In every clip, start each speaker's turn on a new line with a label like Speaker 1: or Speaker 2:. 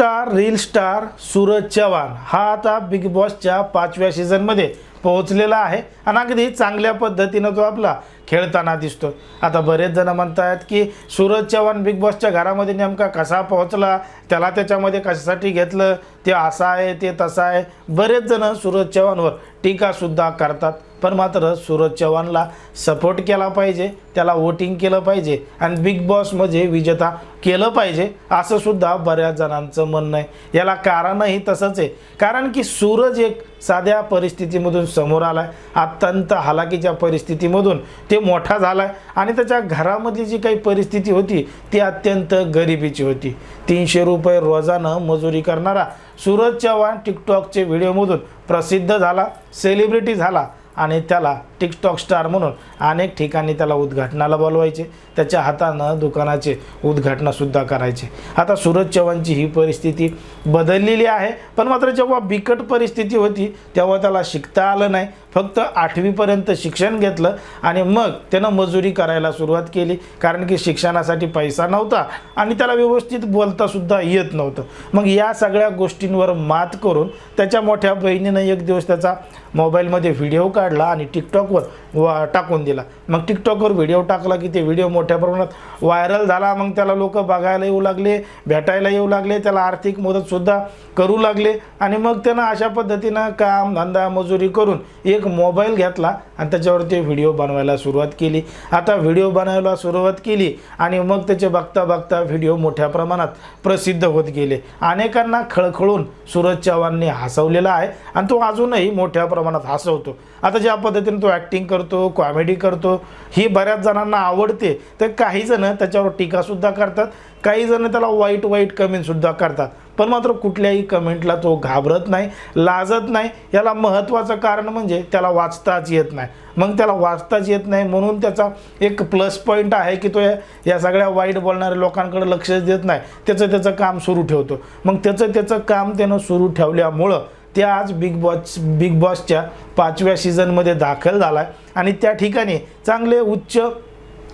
Speaker 1: Star reel star Suraj Chavan. हा आता big बॉसच्या पाचव्या सीझनमध्ये पोहोचलेला आहे आणि अगदी चांगल्या पद्धतीनं तो आपला खेळताना दिसतो आता बरेच जण म्हणतात की सूरज चव्हाण बिग बॉसच्या घरामध्ये नेमका कसा पोहोचला? त्याला त्याच्यामध्ये कशासाठी घेतलं? ते असं आहे ते तसं आहे. बरेच जण सूरज चव्हाणवर टीकासुद्धा करतात. पण मात्र सूरज चव्हाणला सपोर्ट केला पाहिजे त्याला वोटिंग केलं पाहिजे आणि बिग बॉसमध्ये विजेता केलं पाहिजे असं सुद्धा बऱ्याच जणांचं म्हणणं आहे. याला कारणही तसंच आहे. कारण की सूरज एक साध्या परिस्थितीमधून समोर आला आहे अत्यंत हालाकीच्या परिस्थितीमधून ते मोठा झाला आहे आणि त्याच्या घरामधली जी काही परिस्थिती होती ती अत्यंत गरिबीची होती. तीनशे रुपये रोजानं मजुरी करणारा सूरज चव्हाण टिकटॉकचे व्हिडिओमधून प्रसिद्ध झाला सेलिब्रिटी झाला. आणि त्याला टिकटॉक स्टार म्हणून अनेक ठिकाणी त्याला उद्घाटनाला बोलवायचे. त्याच्या हातानं दुकानाचे उद्घाटनसुद्धा करायचे. आता सूरज चव्हाणची ही परिस्थिती बदललेली आहे. पण मात्र जेव्हा बिकट परिस्थिती होती तेव्हा त्याला शिकता आलं नाही. फक्त आठवीपर्यंत शिक्षण घेतलं आणि मग त्यानं मजुरी करायला सुरुवात केली. कारण की शिक्षणासाठी पैसा नव्हता आणि त्याला व्यवस्थित बोलतासुद्धा येत नव्हतं. मग या सगळ्या गोष्टींवर मात करून त्याच्या मोठ्या बहिणीनं एक दिवस त्याचा मोबाईलमध्ये व्हिडिओ काढला आणि टिकटॉकवर वा टाकून दिला. मग टिकटॉकवर व्हिडिओ टाकला की ते व्हिडिओ मोठ्या प्रमाणात व्हायरल झाला. मग त्याला लोक बघायला येऊ लागले भेटायला येऊ लागले त्याला आर्थिक मदतसुद्धा करू लागले. आणि मग त्यानं अशा पद्धतीनं काम धंदा मजुरी करून एक मोबाईल घेतला आणि त्याच्यावर ते व्हिडिओ बनवायला सुरुवात केली. आता व्हिडिओ बनवायला सुरुवात केली आणि मग त्याचे बघता बघता व्हिडिओ मोठ्या प्रमाणात प्रसिद्ध होत गेले. अनेकांना खळखळून सूरज चव्हाणने हसवलेला आहे आणि तो अजूनही मोठ्या प्रमाणात हसवतो. आता ज्या पद्धतीने तो ॲक्टिंग करतो कॉमेडी करतो ही बऱ्याच जणांना आवडते. तर काही जण त्याच्यावर टीकासुद्धा करतात काही जण त्याला वाईट वाईट कमेंटसुद्धा करतात. पण मात्र कुठल्याही कमेंटला तो घाबरत नाही लाजत नाही. याला महत्त्वाचं कारण म्हणजे त्याला वाचताच येत नाही. मग त्याला वाचताच येत नाही म्हणून त्याचा एक प्लस पॉईंट आहे की तो या या सगळ्या वाईट बोलणाऱ्या लोकांकडे लक्षच देत नाही. त्याचं त्याचं काम सुरू ठेवतो. मग त्याचं त्याचं काम त्यानं सुरू ठेवल्यामुळं ते आज बिग बॉस बिग बॉसच्या पाचव्या सीझनमध्ये दाखल झाला आहे आणि त्या ठिकाणी चांगले उच्च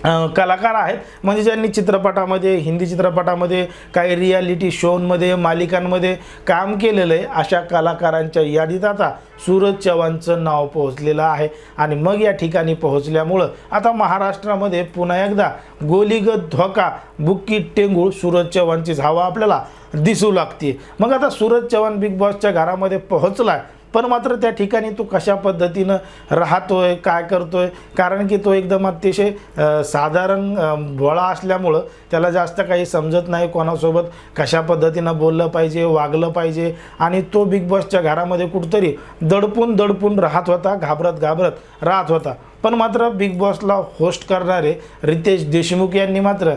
Speaker 1: कलाकार आहेत. म्हणजे ज्यांनी चित्रपटामध्ये हिंदी चित्रपटामध्ये काही रियालिटी शोंमध्ये मालिकांमध्ये काम केलेलं आहे अशा कलाकारांच्या यादीत आता सूरज चव्हाणचं नाव पोहोचलेलं आहे. आणि मग या ठिकाणी पोहोचल्यामुळं आता महाराष्ट्रामध्ये पुन्हा एकदा गोलीगत धोका बुक्की टेंगूळ सूरज चव्हाणचीच हवा आपल्याला दिसू लागते मग आता सूरज चव्हाण बिग बॉसच्या घरामध्ये पोहोचला पण मात्र त्या ठिकाणी तो कशा पद्धतीनं राहतोय काय करतोय? कारण की तो एकदम अतिशय साधारण अ, भोळा असल्यामुळं त्याला जास्त काही समजत नाही कोणासोबत कशा पद्धतीनं बोललं पाहिजे वागलं पाहिजे. आणि तो बिग बॉसच्या घरामध्ये कुठंतरी दडपून दडपून राहत होता घाबरत घाबरत राहत होता. पण मात्र बिग बॉसला होस्ट करणारे रितेश देशमुख यांनी मात्र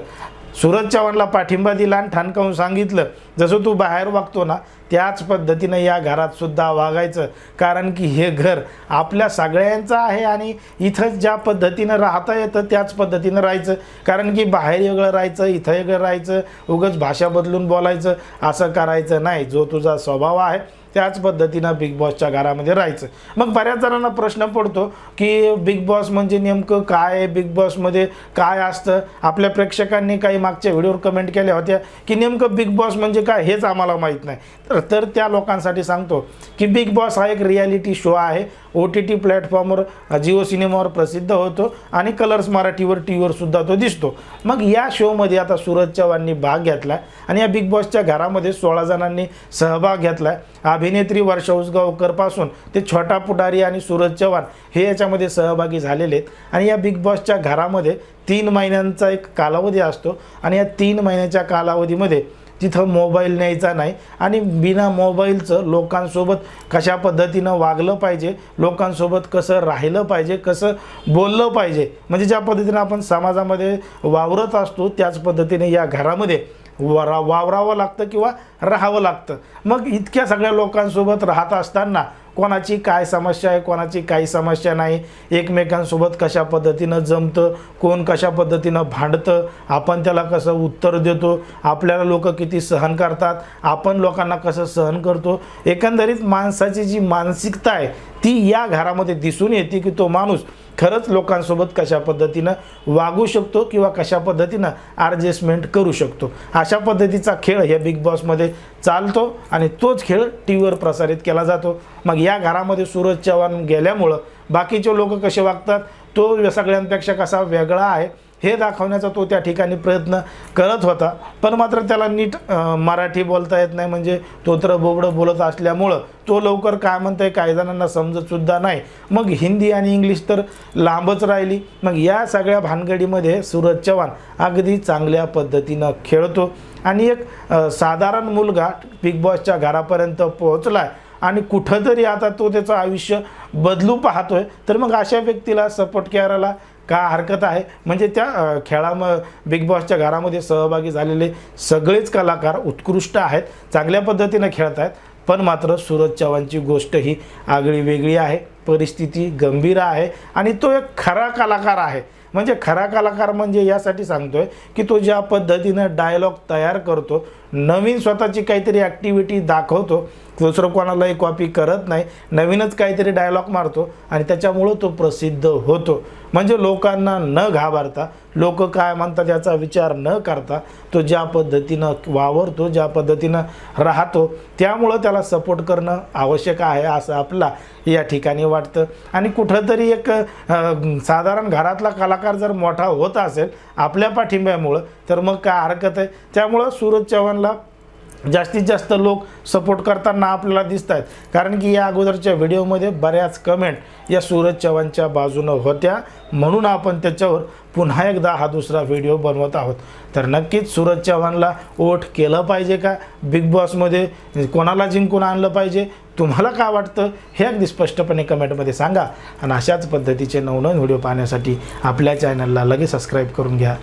Speaker 1: सूरज चव्हाणला पाठिंबा दिला आणि ठाणकावून सांगितलं जसं तू बाहेर वागतो ना त्याच पद्धतीनं या घरात सुद्धा वागायचं. कारण की हे घर आपल्या सगळ्यांचं आहे आणि इथं ज्या पद्धतीनं राहता येतं त्याच पद्धतीनं राहायचं. कारण की बाहेर वेगळं राहायचं इथं वेगळं राहायचं उगच भाषा बदलून बोलायचं असं करायचं नाही. जो तुझा स्वभाव आहे त्याच पद्धतीनं बिग बॉसच्या घरामध्ये राहायचं. मग बऱ्याच जणांना प्रश्न पडतो की बिग बॉस म्हणजे नेमकं काय आहे? बिग बॉसमध्ये काय असतं? आपल्या प्रेक्षकांनी काही मागच्या व्हिडिओवर कमेंट केल्या होत्या की नेमकं बिग बॉस म्हणजे काय? हेच आम्हाला माहीत नाही. तर त्या लोकांसाठी सांगतो की बिग बॉस हा एक रियालिटी शो आहे. ओ टी टी प्लॅटफॉर्मवर जिओ सिनेमावर प्रसिद्ध होतो आणि कलर्स मराठीवर टी व्हीवरसुद्धा तो दिसतो. मग या शोमध्ये आता सूरज चव्हाणनी भाग घेतला आणि या बिग बॉसच्या घरामध्ये सोळा जणांनी सहभाग घेतला. अभिनेत्री वर्षा उसगावकरपासून ते छोटा पुढारी आणि सूरज चव्हाण हे याच्यामध्ये सहभागी झालेले आहेत. आणि या बिग बॉसच्या घरामध्ये तीन महिन्यांचा एक कालावधी असतो आणि या तीन महिन्याच्या कालावधीमध्ये तिथं मोबाईल न्यायचा नाही. आणि बिना मोबाईलचं लोकांसोबत कशा पद्धतीनं वागलं पाहिजे लोकांसोबत कसं राहिलं पाहिजे कसं बोललं पाहिजे म्हणजे ज्या पद्धतीनं आपण समाजामध्ये वावरत असतो त्याच पद्धतीने या घरामध्ये वरा वावरावं लागतं किंवा राहावं लागतं. मग इतक्या सगळ्या लोकांसोबत राहत असताना कोणाची काय समस्या आहे कोणाची काही समस्या नाही. एकमेकांसोबत कशा पद्धतीनं जमतं कोण कशा पद्धतीनं भांडतं आपण त्याला कसं उत्तर देतो आपल्याला लोक किती सहन करतात आपण लोकांना कसं सहन करतो. एकंदरीत माणसाची जी मानसिकता आहे ती या घरामध्ये दिसून येते की तो माणूस खरंच लोकांसोबत कशा पद्धतीनं वागू शकतो किंवा कशा पद्धतीनं ॲडजस्टमेंट करू शकतो. अशा पद्धतीचा खेळ या बिग बॉसमध्ये चालतो आणि तोच खेळ टी व्हीवर प्रसारित केला जातो. मग या घरामध्ये सूरज चव्हाण गेल्यामुळं बाकीचे लोक कसे वागतात? तो सगळ्यांपेक्षा कसा वेगळा आहे? हे दाखवण्याचा तो त्या ठिकाणी प्रयत्न करत होता. पण मात्र त्याला नीट मराठी बोलता येत नाही. म्हणजे तोत्र बोबडं बोलत असल्यामुळं तो लवकर काय म्हणतंय काही जणांना समजतसुद्धा नाही. मग हिंदी आणि इंग्लिश तर लांबच राहिली. मग या सगळ्या भानगडीमध्ये सूरज चव्हाण अगदी चांगल्या पद्धतीनं खेळतो. आणि एक साधारण मुलगा बिग बॉसच्या घरापर्यंत पोहोचला आणि कुठंतरी आता तो त्याचं आयुष्य बदलू पाहतोय. तर मग अशा व्यक्तीला सपोर्ट करायला का हरकत आहे? म्हणजे त्या खेळाम बिग बॉसच्या घरामध्ये सहभागी झालेले सगळेच कलाकार उत्कृष्ट आहेत चांगल्या पद्धतीनं खेळत आहेत पण मात्र सूरज चव्हाणची गोष्ट ही आगळी वेगळी आहे परिस्थिती गंभीर आहे आणि तो एक खरा कलाकार आहे. म्हणजे खरा कलाकार म्हणजे यासाठी सांगतोय की तो ज्या पद्धतीनं डायलॉग तयार करतो नवीन स्वतःची काहीतरी ॲक्टिव्हिटी दाखवतो. दुसरं कोणालाही कॉपी करत नाही. नवीनच काहीतरी डायलॉग मारतो आणि त्याच्यामुळं तो प्रसिद्ध होतो. म्हणजे लोकांना न घाबरता लोक काय म्हणतात याचा विचार न करता तो ज्या पद्धतीनं वावरतो ज्या पद्धतीनं राहतो त्यामुळं त्याला सपोर्ट करणं आवश्यक आहे असं आपला या ठिकाणी वाटतं. आणि कुठंतरी एक साधारण घरातला कलाकार जर मोठा होत असेल आपल्या पाठिंब्यामुळं तर मग काय हरकत आहे? त्यामुळं सूरज चव्हाणला जास्तीत जास्त लोक सपोर्ट करताना आपल्याला दिसत आहेत कारण की या अगोदरच्या व्हिडिओमध्ये बऱ्याच कमेंट या सूरज चव्हाणच्या बाजूनं होत्या. म्हणून आपण त्याच्यावर पुन्हा एकदा हा दुसरा व्हिडिओ बनवत आहोत. तर नक्कीच सूरज चव्हाणला वोट केलं पाहिजे का? बिग बॉसमध्ये कोणाला जिंकून आणलं पाहिजे? तुम्हाला काय वाटतं? हे अगदी स्पष्टपणे कमेंटमध्ये सांगा. आणि अशाच पद्धतीचे नवनवीन व्हिडिओ पाहण्यासाठी आपल्या चॅनलला लगेच सबस्क्राईब करून घ्या.